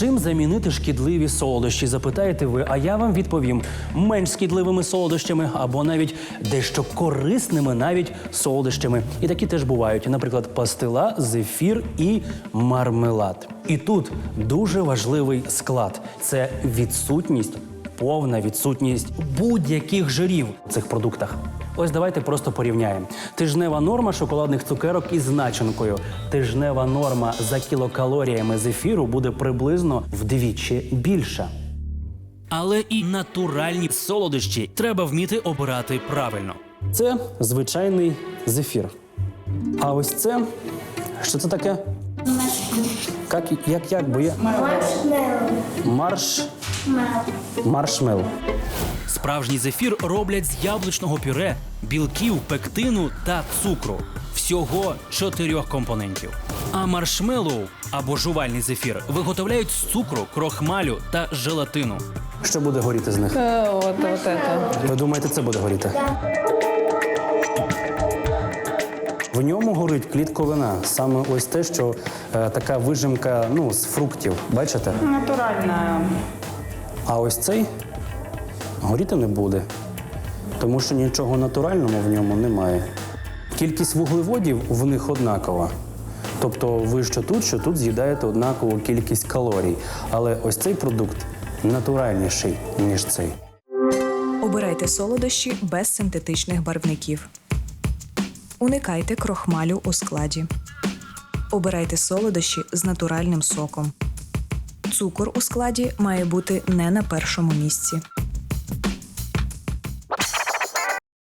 Чим замінити шкідливі солодощі? Запитаєте ви, а я вам відповім: менш шкідливими солодощами або навіть дещо корисними навіть солодощами. І такі теж бувають, наприклад, пастила, зефір і мармелад. І тут дуже важливий склад це відсутність. Повна відсутність будь-яких жирів у цих продуктах. Ось давайте просто порівняємо. Тижнева норма шоколадних цукерок із начинкою. Тижнева норма за кілокалоріями зефіру буде приблизно вдвічі більша. Але і натуральні солодощі треба вміти обирати правильно. Це звичайний зефір. А ось це що це таке? Як, як, як бо я? Марш. Маршмел. Справжній зефір роблять з яблучного пюре, білків, пектину та цукру. Всього чотирьох компонентів. А маршмеллоу або жувальний зефір виготовляють з цукру, крохмалю та желатину. Що буде горіти з них? Э, Вот, вот это. Ви думаєте, це буде горіти? В ньому горить клітковина. Саме ось те, що е, така вижимка ну, з фруктів. Бачите? Натуральная. А ось цей горіти не буде, тому що нічого натурального в ньому немає. Кількість вуглеводів в них однакова. Тобто ви що тут, що тут з'їдаєте однакову кількість калорій. Але ось цей продукт натуральніший, ніж цей. Обирайте солодощі без синтетичних барвників. Уникайте крохмалю у складі. Обирайте солодощі з натуральним соком. Цукор у складі має бути не на першому місці.